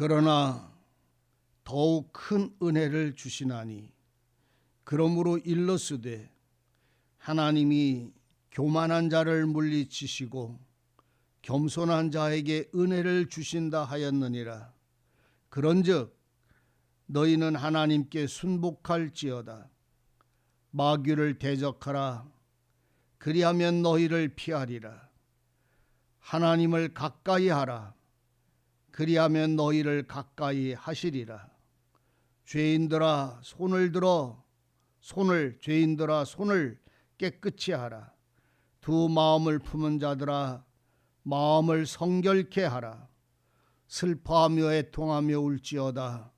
그러나 더욱 큰 은혜를 주시나니 그러므로 일러스되 하나님이 교만한 자를 물리치시고 겸손한 자에게 은혜를 주신다 하였느니라. 그런즉 너희는 하나님께 순복할지어다. 마귀를 대적하라. 그리하면 너희를 피하리라. 하나님을 가까이 하라 그리하면 너희를 가까이 하시리라. 죄인들아 손을 들어 손을 죄인들아 손을 깨끗이 하라. 두 마음을 품은 자들아 마음을 성결케 하라. 슬퍼하며 애통하며 울지어다.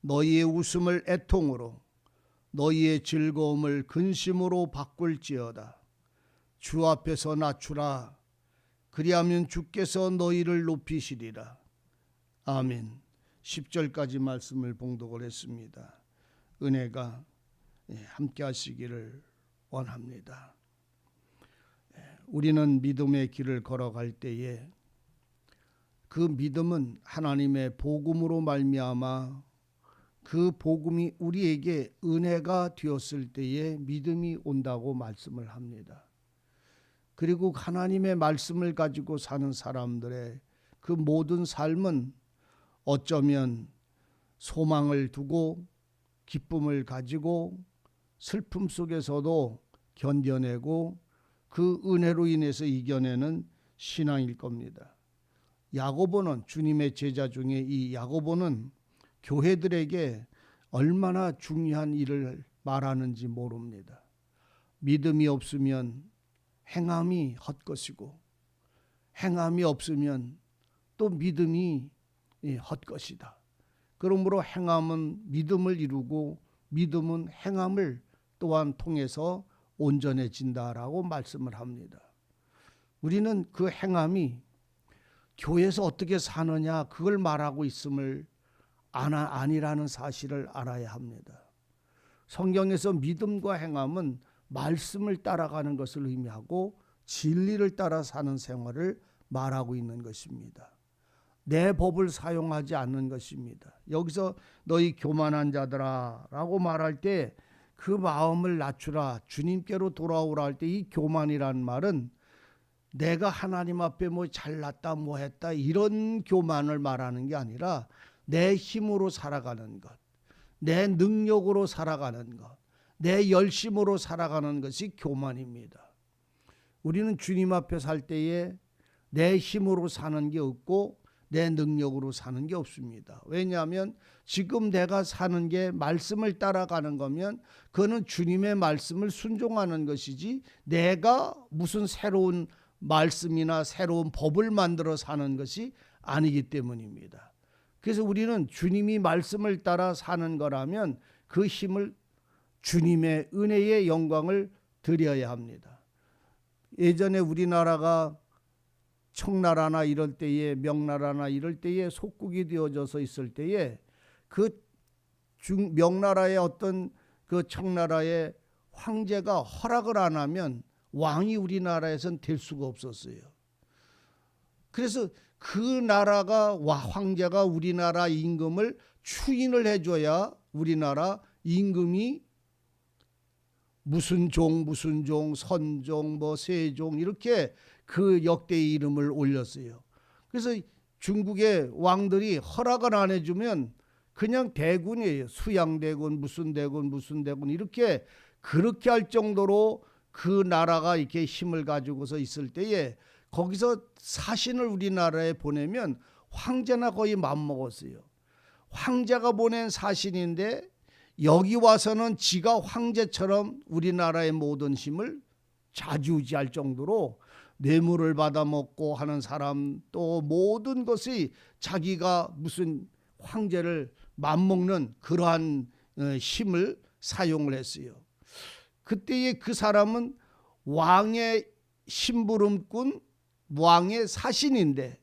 너희의 웃음을 애통으로 너희의 즐거움을 근심으로 바꿀지어다. 주 앞에서 낮추라. 그리하면 주께서 너희를 높이시리라 아멘. 10절까지 말씀을 봉독을 했습니다. 은혜가 예, 함께 하시기를 원합니다. 예, 우리는 믿음의 길을 걸어갈 때에 그 믿음은 하나님의 복음으로 말미암아 그 복음이 우리에게 은혜가 되었을 때에 믿음이 온다고 말씀을 합니다. 그리고 하나님의 말씀을 가지고 사는 사람들의 그 모든 삶은 어쩌면 소망을 두고 기쁨을 가지고 슬픔 속에서도 견뎌내고 그 은혜로 인해서 이겨내는 신앙일 겁니다. 야고보는 주님의 제자 중에 이 야고보는 교회들에게 얼마나 중요한 일을 말하는지 모릅니다. 믿음이 없으면 행함이 헛것이고 행함이 없으면 또 믿음이 헛것이다. 그러므로 행함은 믿음을 이루고 믿음은 행함을 또한 통해서 온전해진다라고 말씀을 합니다. 우리는 그 행함이 교회에서 어떻게 사느냐 그걸 말하고 있음을 아니라는 사실을 알아야 합니다. 성경에서 믿음과 행함은 말씀을 따라가는 것을 의미하고 진리를 따라 사는 생활을 말하고 있는 것입니다. 내 법을 사용하지 않는 것입니다. 여기서 너희 교만한 자들아 라고 말할 때 그 마음을 낮추라 주님께로 돌아오라 할 때 이 교만이란 말은 내가 하나님 앞에 뭐 잘났다 뭐 했다 이런 교만을 말하는 게 아니라 내 힘으로 살아가는 것, 내 능력으로 살아가는 것, 내 열심으로 살아가는 것이 교만입니다. 우리는 주님 앞에 살 때에 내 힘으로 사는 게 없고 내 능력으로 사는 게 없습니다. 왜냐하면 지금 내가 사는 게 말씀을 따라가는 거면 그거는 주님의 말씀을 순종하는 것이지 내가 무슨 새로운 말씀이나 새로운 법을 만들어 사는 것이 아니기 때문입니다. 그래서 우리는 주님이 말씀을 따라 사는 거라면 그 힘을 주님의 은혜의 영광을 드려야 합니다. 예전에 우리나라가 청나라나 이럴 때에 명나라나 이럴 때에 속국이 되어져서 있을 때에 그 중, 명나라의 어떤 그 청나라의 황제가 허락을 안 하면 왕이 우리나라에선 될 수가 없었어요. 그래서 그 나라가 와 황제가 우리나라 임금을 추인을 해줘야 우리나라 임금이 무슨 종 무슨 종 선종 뭐 세종 이렇게 그 역대의 이름을 올렸어요. 그래서 중국의 왕들이 허락을 안 해주면 그냥 대군이에요. 수양대군 무슨 대군 무슨 대군 이렇게 그렇게 할 정도로 그 나라가 이렇게 힘을 가지고서 있을 때에 거기서 사신을 우리나라에 보내면 황제나 거의 맘먹었어요. 황제가 보낸 사신인데 여기 와서는 지가 황제처럼 우리나라의 모든 힘을 좌지우지할 정도로 뇌물을 받아먹고 하는 사람 또 모든 것이 자기가 무슨 황제를 맘먹는 그러한 어, 힘을 사용을 했어요. 그때의 그 사람은 왕의 심부름꾼 왕의 사신인데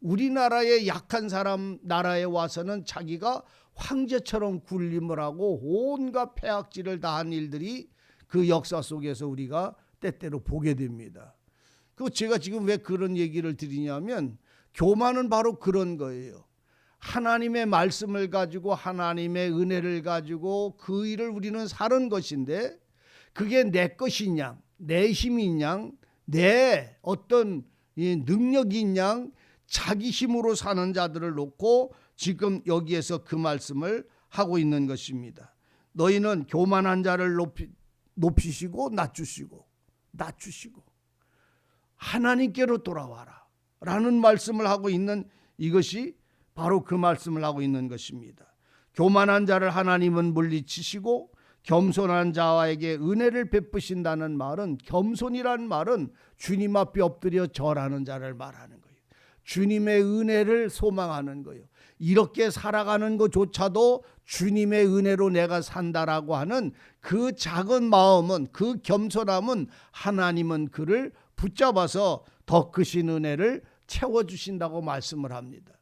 우리나라의 약한 사람 나라에 와서는 자기가 황제처럼 군림을 하고 온갖 폐악질을 다한 일들이 그 역사 속에서 우리가 때때로 보게 됩니다. 그 제가 지금 왜 그런 얘기를 드리냐면 교만은 바로 그런 거예요. 하나님의 말씀을 가지고 하나님의 은혜를 가지고 그 일을 우리는 사는 것인데 그게 내 것이냐 내 힘이냐 내 어떤 이 능력이냐 자기 힘으로 사는 자들을 놓고 지금 여기에서 그 말씀을 하고 있는 것입니다. 너희는 교만한 자를 높이, 높이시고 낮추시고 낮추시고 하나님께로 돌아와라 라는 말씀을 하고 있는 이것이 바로 그 말씀을 하고 있는 것입니다. 교만한 자를 하나님은 물리치시고 겸손한 자에게 은혜를 베푸신다는 말은 겸손이란 말은 주님 앞에 엎드려 절하는 자를 말하는 거예요. 주님의 은혜를 소망하는 거예요. 이렇게 살아가는 것조차도 주님의 은혜로 내가 산다라고 하는 그 작은 마음은 그 겸손함은 하나님은 그를 붙잡아서 더 크신 은혜를 채워 주신다고 말씀을 합니다.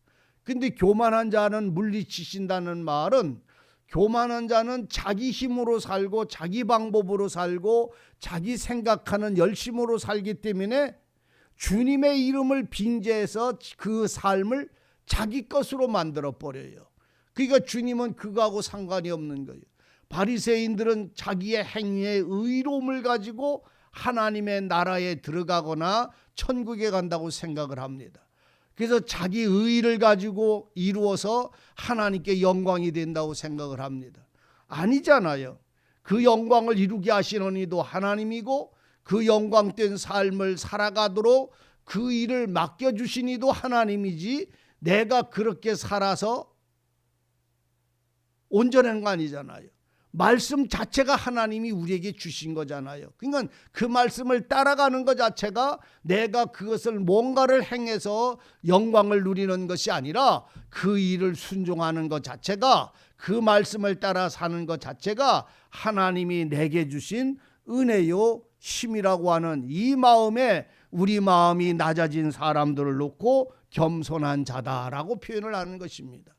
근데 교만한 자는 물리치신다는 말은 교만한 자는 자기 힘으로 살고 자기 방법으로 살고 자기 생각하는 열심으로 살기 때문에 주님의 이름을 빙자해서 그 삶을 자기 것으로 만들어 버려요. 그러니까 주님은 그거하고 상관이 없는 거예요. 바리새인들은 자기의 행위의 의로움을 가지고 하나님의 나라에 들어가거나 천국에 간다고 생각을 합니다. 그래서 자기 의를 가지고 이루어서 하나님께 영광이 된다고 생각을 합니다. 아니잖아요. 그 영광을 이루게 하시는 이도 하나님이고 그 영광된 삶을 살아가도록 그 일을 맡겨주신 이도 하나님이지 내가 그렇게 살아서 온전한 거 아니잖아요. 말씀 자체가 하나님이 우리에게 주신 거잖아요. 그러니까 그 말씀을 따라가는 것 자체가 내가 그것을 뭔가를 행해서 영광을 누리는 것이 아니라 그 일을 순종하는 것 자체가 그 말씀을 따라 사는 것 자체가 하나님이 내게 주신 은혜요 힘이라고 하는 이 마음에 우리 마음이 낮아진 사람들을 놓고 겸손한 자다라고 표현을 하는 것입니다.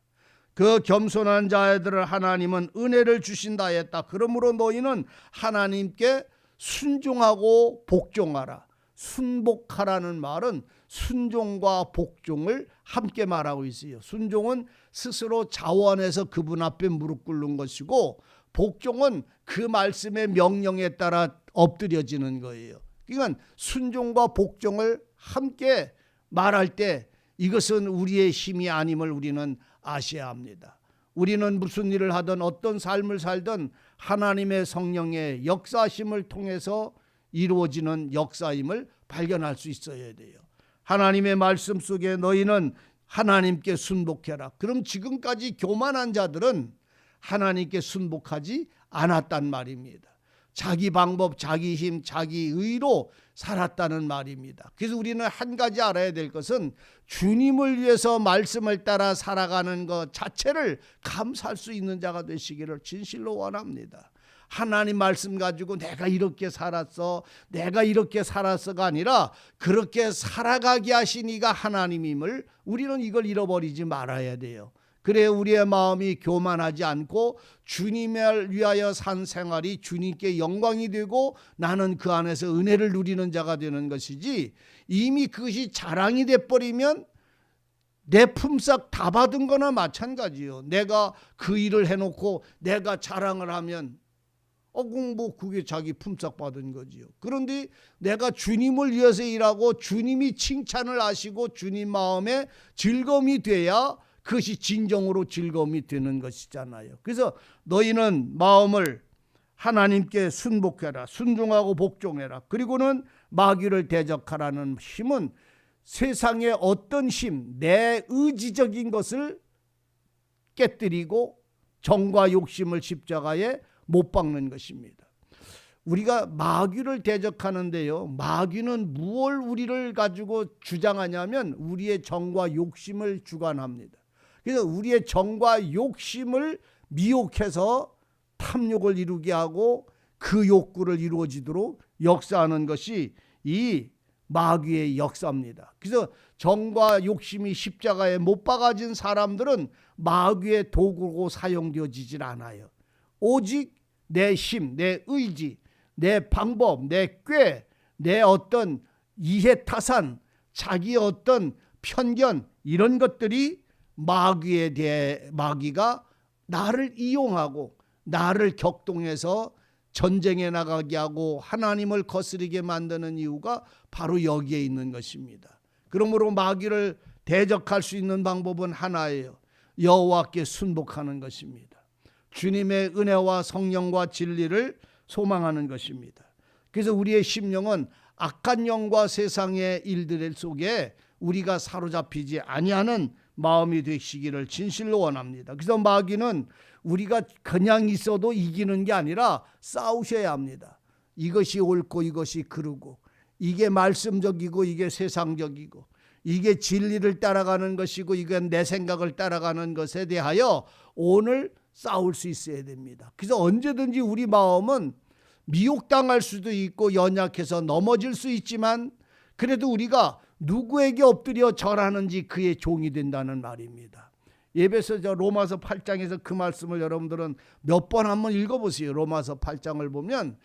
그 겸손한 자들을 하나님은 은혜를 주신다 했다. 그러므로 너희는 하나님께 순종하고 복종하라. 순복하라는 말은 순종과 복종을 함께 말하고 있어요. 순종은 스스로 자원해서 그분 앞에 무릎 꿇는 것이고 복종은 그 말씀의 명령에 따라 엎드려지는 거예요. 그러니까 순종과 복종을 함께 말할 때 이것은 우리의 힘이 아님을 우리는 아셔야 합니다. 우리는 무슨 일을 하든 어떤 삶을 살든 하나님의 성령의 역사심을 통해서 이루어지는 역사임을 발견할 수 있어야 돼요. 하나님의 말씀 속에 너희는 하나님께 순복해라. 그럼 지금까지 교만한 자들은 하나님께 순복하지 않았단 말입니다. 자기 방법, 자기 힘, 자기 의로 살았다는 말입니다. 그래서 우리는 한 가지 알아야 될 것은 주님을 위해서 말씀을 따라 살아가는 것 자체를 감사할 수 있는 자가 되시기를 진실로 원합니다. 하나님 말씀 가지고 내가 이렇게 살았어, 내가 이렇게 살았어가 아니라 그렇게 살아가게 하신 이가 하나님임을 우리는 이걸 잃어버리지 말아야 돼요. 그래 우리의 마음이 교만하지 않고 주님을 위하여 산 생활이 주님께 영광이 되고 나는 그 안에서 은혜를 누리는 자가 되는 것이지 이미 그것이 자랑이 돼 버리면 내 품삯 다 받은 거나 마찬가지요. 내가 그 일을 해놓고 내가 자랑을 하면 어뭐 그게 자기 품삯 받은 거지요. 그런데 내가 주님을 위해서 일하고 주님이 칭찬을 하시고 주님 마음에 즐거움이 돼야 그것이 진정으로 즐거움이 되는 것이잖아요. 그래서 너희는 마음을 하나님께 순복해라. 순종하고 복종해라. 그리고는 마귀를 대적하라는 힘은 세상의 어떤 힘, 내 의지적인 것을 깨뜨리고 정과 욕심을 십자가에 못 박는 것입니다. 우리가 마귀를 대적하는데요. 마귀는 무엇을 우리를 가지고 주장하냐면 우리의 정과 욕심을 주관합니다. 그래서 우리의 정과 욕심을 미혹해서 탐욕을 이루게 하고 그 욕구를 이루어지도록 역사하는 것이 이 마귀의 역사입니다. 그래서 정과 욕심이 십자가에 못 박아진 사람들은 마귀의 도구로 사용되어지질 않아요. 오직 내 힘, 내 의지, 내 방법, 내 꾀, 내 어떤 이해 타산, 자기 어떤 편견 이런 것들이 마귀에 대해 마귀가 나를 이용하고 나를 격동해서 전쟁에 나가게 하고 하나님을 거스르게 만드는 이유가 바로 여기에 있는 것입니다. 그러므로 마귀를 대적할 수 있는 방법은 하나예요. 여호와께 순복하는 것입니다. 주님의 은혜와 성령과 진리를 소망하는 것입니다. 그래서 우리의 심령은 악한 영과 세상의 일들 속에 우리가 사로잡히지 아니하는 마음이 되시기를 진실로 원합니다. 그래서 마귀는 우리가 그냥 있어도 이기는 게 아니라 싸우셔야 합니다. 이것이 옳고 이것이 그르고 이게 말씀적이고 이게 세상적이고 이게 진리를 따라가는 것이고 이건 내 생각을 따라가는 것에 대하여 오늘 싸울 수 있어야 됩니다. 그래서 언제든지 우리 마음은 미혹당할 수도 있고 연약해서 넘어질 수 있지만 그래도 우리가 누구에게 엎드려 절하는지 그의 종이 된다는 말입니다. 예배서 저 로마서 8장에서 그 말씀을 여러분들은 몇 번 한번 읽어보세요. 로마서 8장을 보면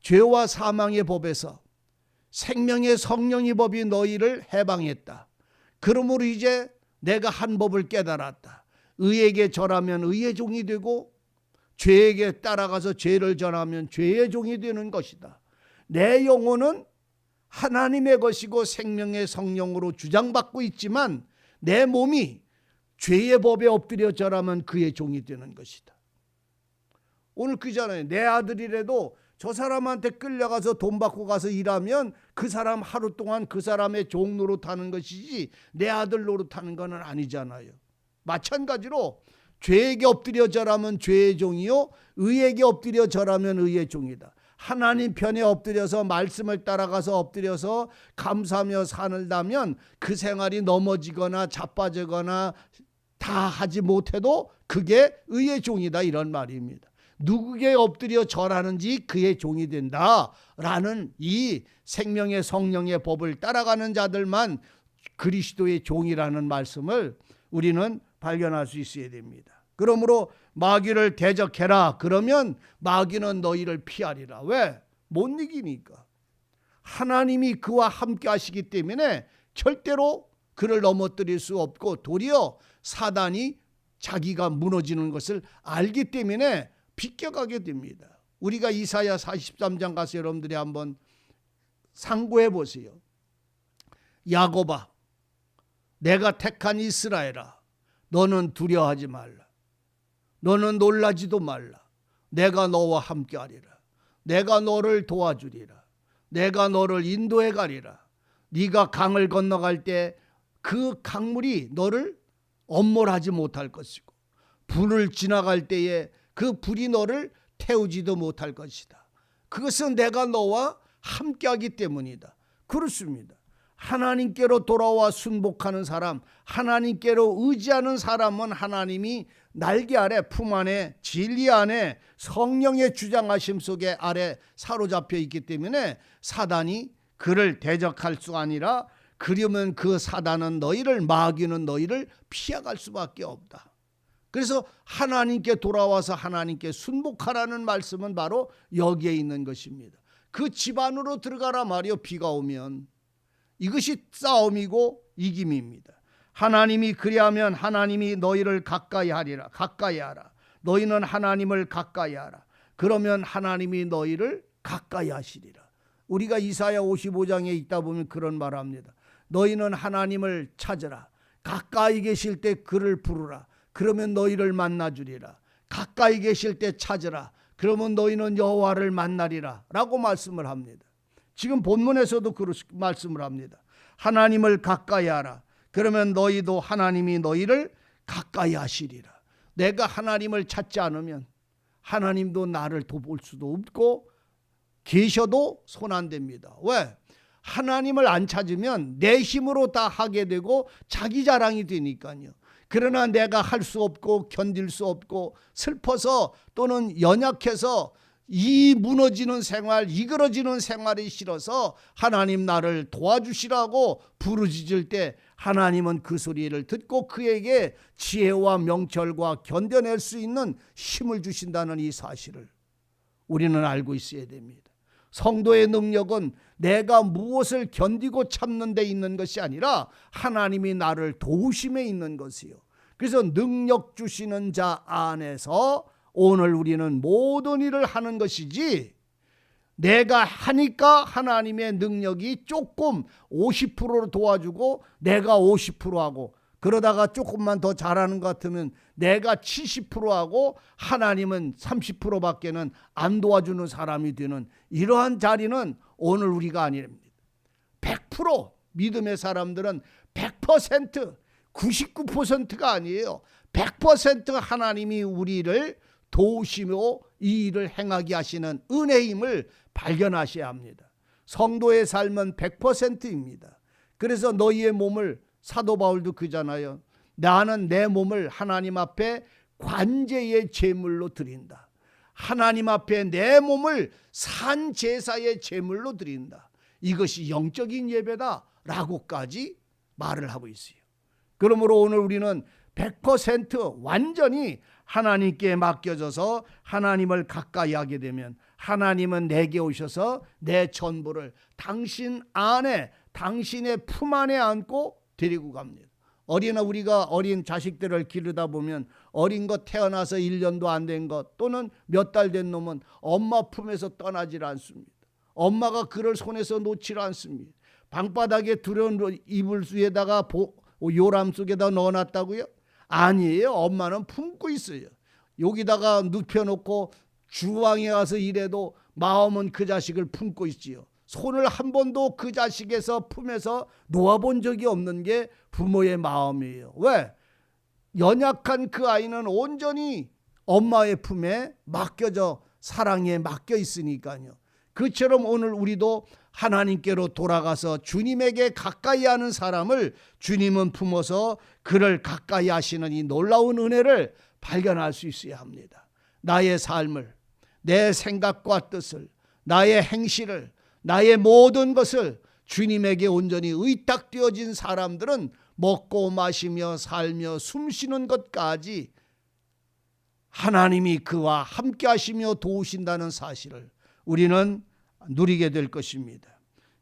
죄와 사망의 법에서 생명의 성령의 법이 너희를 해방했다. 그러므로 이제 내가 한 법을 깨달았다. 의에게 절하면 의의 종이 되고 죄에게 따라가서 죄를 전하면 죄의 종이 되는 것이다. 내 영혼은 하나님의 것이고 생명의 성령으로 주장받고 있지만 내 몸이 죄의 법에 엎드려 절하면 그의 종이 되는 것이다. 오늘 그잖아요. 내 아들이라도 저 사람한테 끌려가서 돈 받고 가서 일하면 그 사람 하루 동안 그 사람의 종 노릇하는 것이지 내 아들 노릇하는 것은 아니잖아요. 마찬가지로 죄에게 엎드려 절하면 죄의 종이요 의에게 엎드려 절하면 의의 종이다. 하나님 편에 엎드려서 말씀을 따라가서 엎드려서 감사하며 살다면 그 생활이 넘어지거나 자빠지거나 다 하지 못해도 그게 의의 종이다 이런 말입니다. 누구에게 엎드려 절하는지 그의 종이 된다라는 이 생명의 성령의 법을 따라가는 자들만 그리스도의 종이라는 말씀을 우리는 발견할 수 있어야 됩니다. 그러므로 마귀를 대적해라. 그러면 마귀는 너희를 피하리라. 왜? 못 이기니까. 하나님이 그와 함께 하시기 때문에 절대로 그를 넘어뜨릴 수 없고 도리어 사단이 자기가 무너지는 것을 알기 때문에 비껴가게 됩니다. 우리가 이사야 43장 가서 여러분들이 한번 상고해 보세요. 야고바 내가 택한 이스라엘아 너는 두려워하지 말라. 너는 놀라지도 말라. 내가 너와 함께하리라. 내가 너를 도와주리라. 내가 너를 인도해 가리라. 네가 강을 건너갈 때 그 강물이 너를 엄몰하지 못할 것이고 불을 지나갈 때에 그 불이 너를 태우지도 못할 것이다. 그것은 내가 너와 함께하기 때문이다. 그렇습니다. 하나님께로 돌아와 순복하는 사람, 하나님께로 의지하는 사람은 하나님이 날개 아래 품 안에 진리 안에 성령의 주장하심 속에 아래 사로잡혀 있기 때문에 사단이 그를 대적할 수 아니라 그러면 그 사단은 너희를 마귀는 너희를 피해갈 수밖에 없다. 그래서 하나님께 돌아와서 하나님께 순복하라는 말씀은 바로 여기에 있는 것입니다. 그 집안으로 들어가라 말이요 비가 오면 이것이 싸움이고 이김입니다. 하나님이 그리하면 하나님이 너희를 가까이 하리라. 가까이 하라. 너희는 하나님을 가까이 하라. 그러면 하나님이 너희를 가까이 하시리라. 우리가 이사야 55장에 있다 보면 그런 말 합니다. 너희는 하나님을 찾으라. 가까이 계실 때 그를 부르라. 그러면 너희를 만나 주리라. 가까이 계실 때 찾으라. 그러면 너희는 여호와를 만나리라. 라고 말씀을 합니다. 지금 본문에서도 그 말씀을 합니다. 하나님을 가까이 하라. 그러면 너희도 하나님이 너희를 가까이 하시리라. 내가 하나님을 찾지 않으면 하나님도 나를 도볼 수도 없고 계셔도 손 안 됩니다. 왜? 하나님을 안 찾으면 내 힘으로 다 하게 되고 자기 자랑이 되니까요. 그러나 내가 할 수 없고 견딜 수 없고 슬퍼서 또는 연약해서 이 무너지는 생활, 이그러지는 생활이 싫어서 하나님 나를 도와주시라고 부르짖을 때 하나님은 그 소리를 듣고 그에게 지혜와 명철과 견뎌낼 수 있는 힘을 주신다는 이 사실을 우리는 알고 있어야 됩니다. 성도의 능력은 내가 무엇을 견디고 참는 데 있는 것이 아니라 하나님이 나를 도우심에 있는 것이요. 그래서 능력 주시는 자 안에서 오늘 우리는 모든 일을 하는 것이지 내가 하니까 하나님의 능력이 조금 50%로 도와주고 내가 50% 하고 그러다가 조금만 더 잘하는 것 같으면 내가 70% 하고 하나님은 30%밖에는 안 도와주는 사람이 되는 이러한 자리는 오늘 우리가 아닙니다. 100% 믿음의 사람들은 100% 99%가 아니에요. 100% 하나님이 우리를 도우시며 이 일을 행하게 하시는 은혜임을 발견하셔야 합니다. 성도의 삶은 100%입니다. 그래서 너희의 몸을 사도 바울도 그잖아요. 나는 내 몸을 하나님 앞에 관제의 제물로 드린다. 하나님 앞에 내 몸을 산 제사의 제물로 드린다. 이것이 영적인 예배다라고까지 말을 하고 있어요. 그러므로 오늘 우리는 100% 완전히 하나님께 맡겨져서 하나님을 가까이 하게 되면 하나님은 내게 오셔서 내 전부를 당신 안에 당신의 품 안에 안고 데리고 갑니다. 어린아 우리가 어린 자식들을 기르다 보면 어린 것 태어나서 1년도 안 된 것 또는 몇 달 된 놈은 엄마 품에서 떠나질 않습니다. 엄마가 그를 손에서 놓질 않습니다. 방바닥에 두려운 이불 위에다가 보, 요람 속에다 넣어놨다고요? 아니에요. 엄마는 품고 있어요. 여기다가 눕혀놓고 주방에 가서 일해도 마음은 그 자식을 품고 있지요. 손을 한 번도 그 자식에서 품에서 놓아본 적이 없는 게 부모의 마음이에요. 왜? 연약한 그 아이는 온전히 엄마의 품에 맡겨져 사랑에 맡겨 있으니까요. 그처럼 오늘 우리도 하나님께로 돌아가서 주님에게 가까이 하는 사람을 주님은 품어서 그를 가까이 하시는 이 놀라운 은혜를 발견할 수 있어야 합니다. 나의 삶을, 내 생각과 뜻을, 나의 행실을, 나의 모든 것을 주님에게 온전히 의탁되어진 사람들은 먹고 마시며 살며 숨쉬는 것까지 하나님이 그와 함께 하시며 도우신다는 사실을 우리는 누리게 될 것입니다.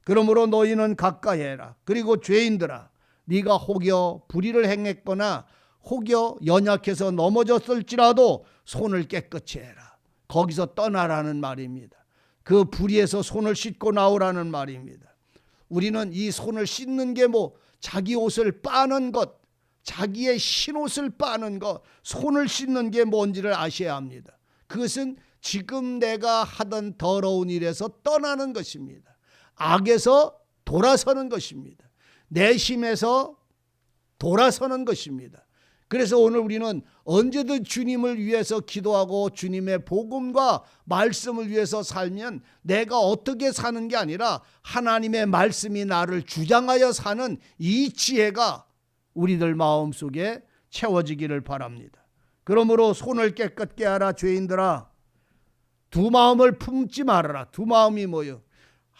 그러므로 너희는 가까이 해라. 그리고 죄인들아 네가 혹여 불의를 행했거나 혹여 연약해서 넘어졌을지라도 손을 깨끗이 해라. 거기서 떠나라는 말입니다. 그 불의에서 손을 씻고 나오라는 말입니다. 우리는 이 손을 씻는 게 뭐 자기 옷을 빠는 것, 자기의 신 옷을 빠는 것, 손을 씻는 게 뭔지를 아셔야 합니다. 그것은 지금 내가 하던 더러운 일에서 떠나는 것입니다. 악에서 돌아서는 것입니다. 내심에서 돌아서는 것입니다. 그래서 오늘 우리는 언제든 주님을 위해서 기도하고 주님의 복음과 말씀을 위해서 살면 내가 어떻게 사는 게 아니라 하나님의 말씀이 나를 주장하여 사는 이 지혜가 우리들 마음 속에 채워지기를 바랍니다. 그러므로 손을 깨끗게 하라 죄인들아 두 마음을 품지 말아라. 두 마음이 뭐요?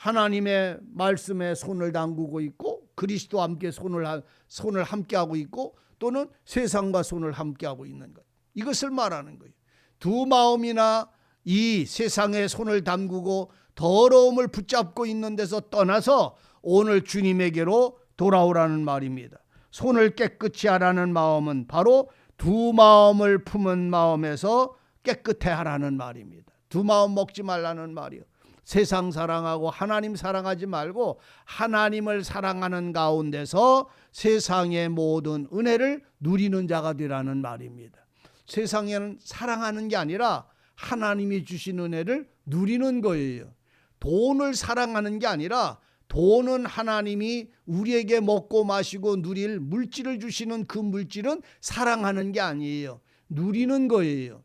하나님의 말씀에 손을 담그고 있고 그리스도 함께 손을 손을 함께 하고 있고 또는 세상과 손을 함께 하고 있는 것. 이것을 말하는 거예요. 두 마음이나 이 세상에 손을 담그고 더러움을 붙잡고 있는 데서 떠나서 오늘 주님에게로 돌아오라는 말입니다. 손을 깨끗이 하라는 마음은 바로 두 마음을 품은 마음에서 깨끗해 하라는 말입니다. 두 마음 먹지 말라는 말이요. 세상 사랑하고 하나님 사랑하지 말고 하나님을 사랑하는 가운데서 세상의 모든 은혜를 누리는 자가 되라는 말입니다. 세상에는 사랑하는 게 아니라 하나님이 주신 은혜를 누리는 거예요. 돈을 사랑하는 게 아니라 돈은 하나님이 우리에게 먹고 마시고 누릴 물질을 주시는 그 물질은 사랑하는 게 아니에요. 누리는 거예요.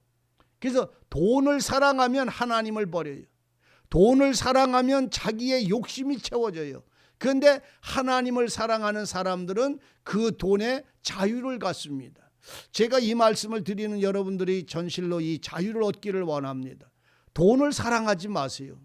그래서 돈을 사랑하면 하나님을 버려요. 돈을 사랑하면 자기의 욕심이 채워져요. 그런데 하나님을 사랑하는 사람들은 그 돈에 자유를 갖습니다. 제가 이 말씀을 드리는 여러분들이 전실로 이 자유를 얻기를 원합니다. 돈을 사랑하지 마세요.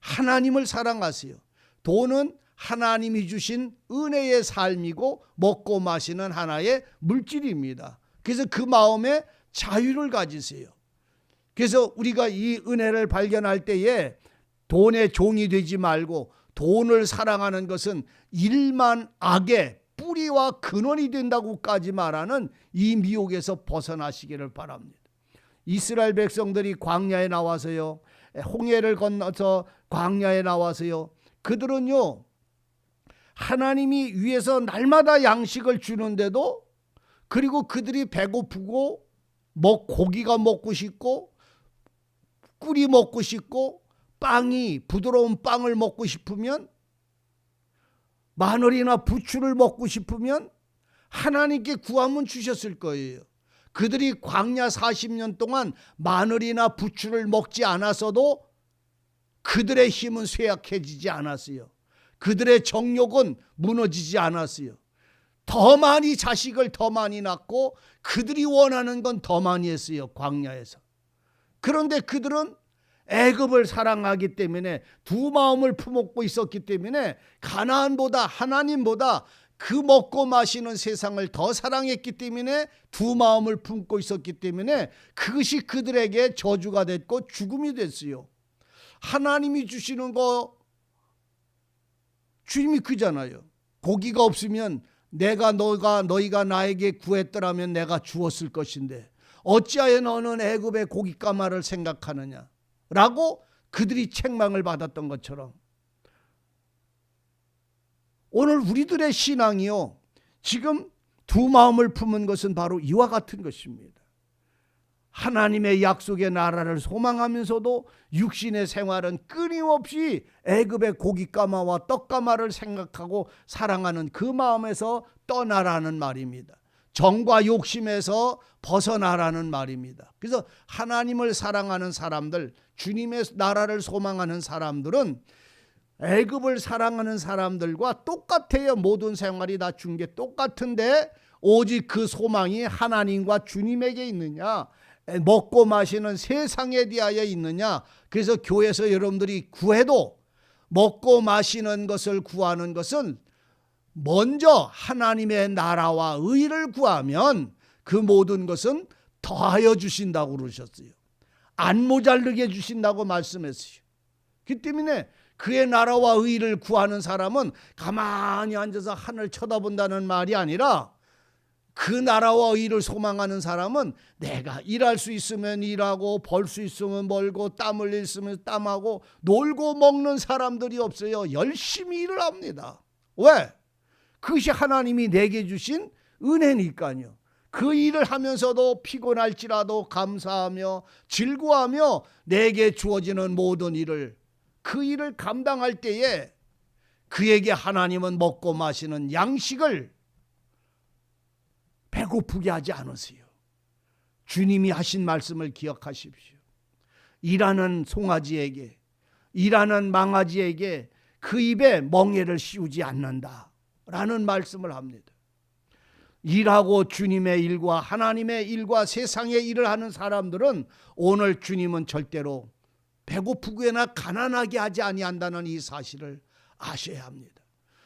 하나님을 사랑하세요. 돈은 하나님이 주신 은혜의 삶이고 먹고 마시는 하나의 물질입니다. 그래서 그 마음에 자유를 가지세요. 그래서 우리가 이 은혜를 발견할 때에 돈의 종이 되지 말고 돈을 사랑하는 것은 일만 악의 뿌리와 근원이 된다고까지 말하는 이 미혹에서 벗어나시기를 바랍니다. 이스라엘 백성들이 광야에 나와서요. 홍해를 건너서 광야에 나와서요. 그들은요. 하나님이 위에서 날마다 양식을 주는데도 그리고 그들이 배고프고 먹 고기가 먹고 싶고 꿀이 먹고 싶고 빵이 부드러운 빵을 먹고 싶으면 마늘이나 부추를 먹고 싶으면 하나님께 구하면 주셨을 거예요. 그들이 광야 40년 동안 마늘이나 부추를 먹지 않았어도 그들의 힘은 쇠약해지지 않았어요. 그들의 정욕은 무너지지 않았어요. 더 많이 자식을 더 많이 낳고 그들이 원하는 건 더 많이 했어요. 광야에서. 그런데 그들은 애굽을 사랑하기 때문에 두 마음을 품었고 있었기 때문에 가나안보다 하나님보다 그 먹고 마시는 세상을 더 사랑했기 때문에 두 마음을 품고 있었기 때문에 그것이 그들에게 저주가 됐고 죽음이 됐어요. 하나님이 주시는 거 주님이 크잖아요. 고기가 없으면 내가 너가 너희가 나에게 구했더라면 내가 주었을 것인데 어찌하여 너는 애굽의 고깃가마를 생각하느냐? 라고 그들이 책망을 받았던 것처럼 오늘 우리들의 신앙이요. 지금 두 마음을 품은 것은 바로 이와 같은 것입니다. 하나님의 약속의 나라를 소망하면서도 육신의 생활은 끊임없이 애굽의 고깃가마와 떡가마를 생각하고 사랑하는 그 마음에서 떠나라는 말입니다. 정과 욕심에서 벗어나라는 말입니다. 그래서 하나님을 사랑하는 사람들, 주님의 나라를 소망하는 사람들은 애굽을 사랑하는 사람들과 똑같아요. 모든 생활이 다준게 똑같은데 오직 그 소망이 하나님과 주님에게 있느냐? 먹고 마시는 세상에 대하여 있느냐? 그래서 교회에서 여러분들이 구해도 먹고 마시는 것을 구하는 것은 먼저 하나님의 나라와 의를 구하면 그 모든 것은 더하여 주신다고 그러셨어요. 안 모자르게 주신다고 말씀했어요. 그 때문에 그의 나라와 의를 구하는 사람은 가만히 앉아서 하늘 쳐다본다는 말이 아니라 그 나라와 의를 소망하는 사람은 내가 일할 수 있으면 일하고 벌 수 있으면 벌고 땀 있으면 땀하고 놀고 먹는 사람들이 없어요. 열심히 일을 합니다. 왜? 그것이 하나님이 내게 주신 은혜니까요. 그 일을 하면서도 피곤할지라도 감사하며 즐거워하며 내게 주어지는 모든 일을 그 일을 감당할 때에 그에게 하나님은 먹고 마시는 양식을 배고프게 하지 않으세요. 주님이 하신 말씀을 기억하십시오. 일하는 송아지에게, 일하는 망아지에게 그 입에 멍에를 씌우지 않는다. 라는 말씀을 합니다. 일하고 주님의 일과 하나님의 일과 세상의 일을 하는 사람들은 오늘 주님은 절대로 배고프게나 가난하게 하지 아니한다는 이 사실을 아셔야 합니다.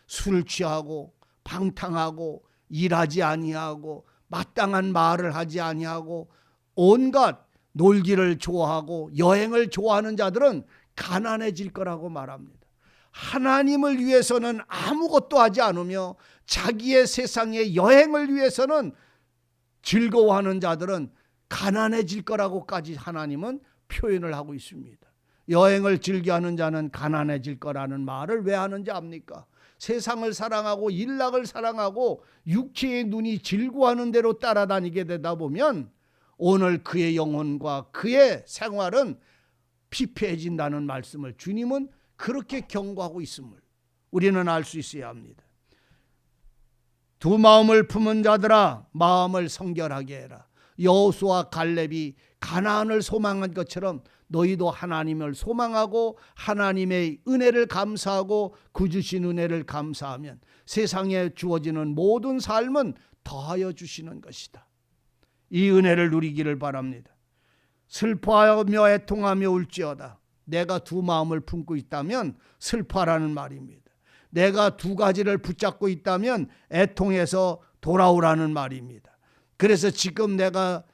술 취하고 방탕하고 일하지 아니하고 마땅한 말을 하지 아니하고 온갖 놀기를 좋아하고 여행을 좋아하는 자들은 가난해질 거라고 말합니다. 하나님을 위해서는 아무것도 하지 않으며 자기의 세상의 여행을 위해서는 즐거워하는 자들은 가난해질 거라고까지 하나님은 표현을 하고 있습니다. 여행을 즐겨하는 자는 가난해질 거라는 말을 왜 하는지 압니까? 세상을 사랑하고 일락을 사랑하고 육체의 눈이 즐거워하는 대로 따라다니게 되다 보면 오늘 그의 영혼과 그의 생활은 피폐해진다는 말씀을 주님은 그렇게 경고하고 있음을 우리는 알 수 있어야 합니다. 두 마음을 품은 자들아 마음을 성결하게 해라. 여호수와 갈렙이 가나안을 소망한 것처럼 너희도 하나님을 소망하고 하나님의 은혜를 감사하고 그 주신 은혜를 감사하면 세상에 주어지는 모든 삶은 더하여 주시는 것이다. 이 은혜를 누리기를 바랍니다. 슬퍼하며 애통하며 울지어다. 내가 두 마음을 품고 있다면 슬퍼라는 말입니다. 내가 두 가지를 붙잡고 있다면 애통해서 돌아오라는 말입니다. 그래서 지금 내가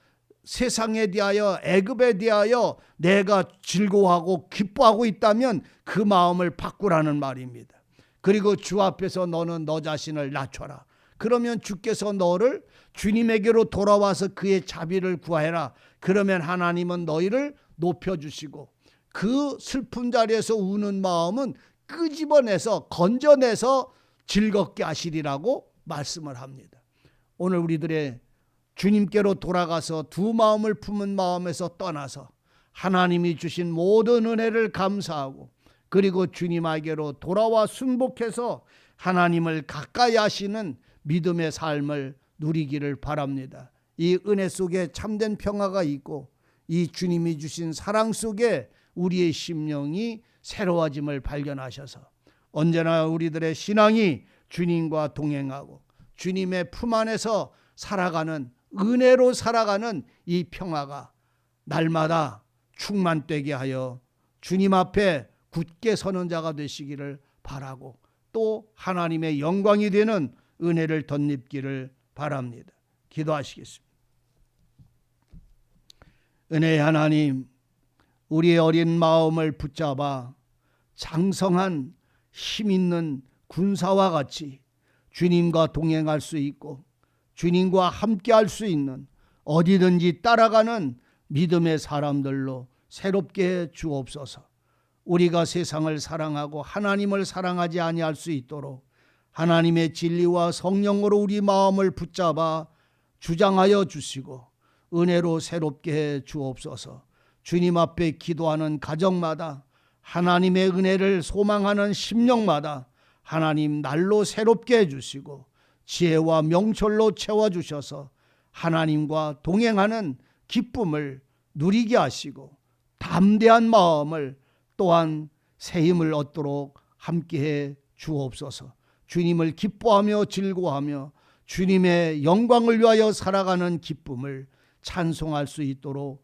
세상에 대하여 애굽에 대하여 내가 즐거워하고 기뻐하고 있다면 그 마음을 바꾸라는 말입니다. 그리고 주 앞에서 너는 너 자신을 낮춰라. 그러면 주께서 너를 주님에게로 돌아와서 그의 자비를 구하라. 그러면 하나님은 너희를 높여주시고 그 슬픈 자리에서 우는 마음은 끄집어내서 건져내서 즐겁게 하시리라고 말씀을 합니다. 오늘 우리들의 주님께로 돌아가서 두 마음을 품은 마음에서 떠나서 하나님이 주신 모든 은혜를 감사하고 그리고 주님에게로 돌아와 순복해서 하나님을 가까이 하시는 믿음의 삶을 누리기를 바랍니다. 이 은혜 속에 참된 평화가 있고 이 주님이 주신 사랑 속에 우리의 심령이 새로워짐을 발견하셔서 언제나 우리들의 신앙이 주님과 동행하고 주님의 품 안에서 살아가는 은혜로 살아가는 이 평화가 날마다 충만되게 하여 주님 앞에 굳게 서는 자가 되시기를 바라고 또 하나님의 영광이 되는 은혜를 덧입기를 바랍니다. 기도하시겠습니다. 은혜의 하나님, 우리의 어린 마음을 붙잡아 장성한 힘 있는 군사와 같이 주님과 동행할 수 있고 주님과 함께 할 수 있는 어디든지 따라가는 믿음의 사람들로 새롭게 해 주옵소서. 우리가 세상을 사랑하고 하나님을 사랑하지 아니할 수 있도록 하나님의 진리와 성령으로 우리 마음을 붙잡아 주장하여 주시고 은혜로 새롭게 해 주옵소서. 주님 앞에 기도하는 가정마다 하나님의 은혜를 소망하는 심령마다 하나님 날로 새롭게 해 주시고 지혜와 명철로 채워 주셔서 하나님과 동행하는 기쁨을 누리게 하시고 담대한 마음을 또한 새 힘을 얻도록 함께해 주옵소서. 주님을 기뻐하며 즐거워하며 주님의 영광을 위하여 살아가는 기쁨을 찬송할 수 있도록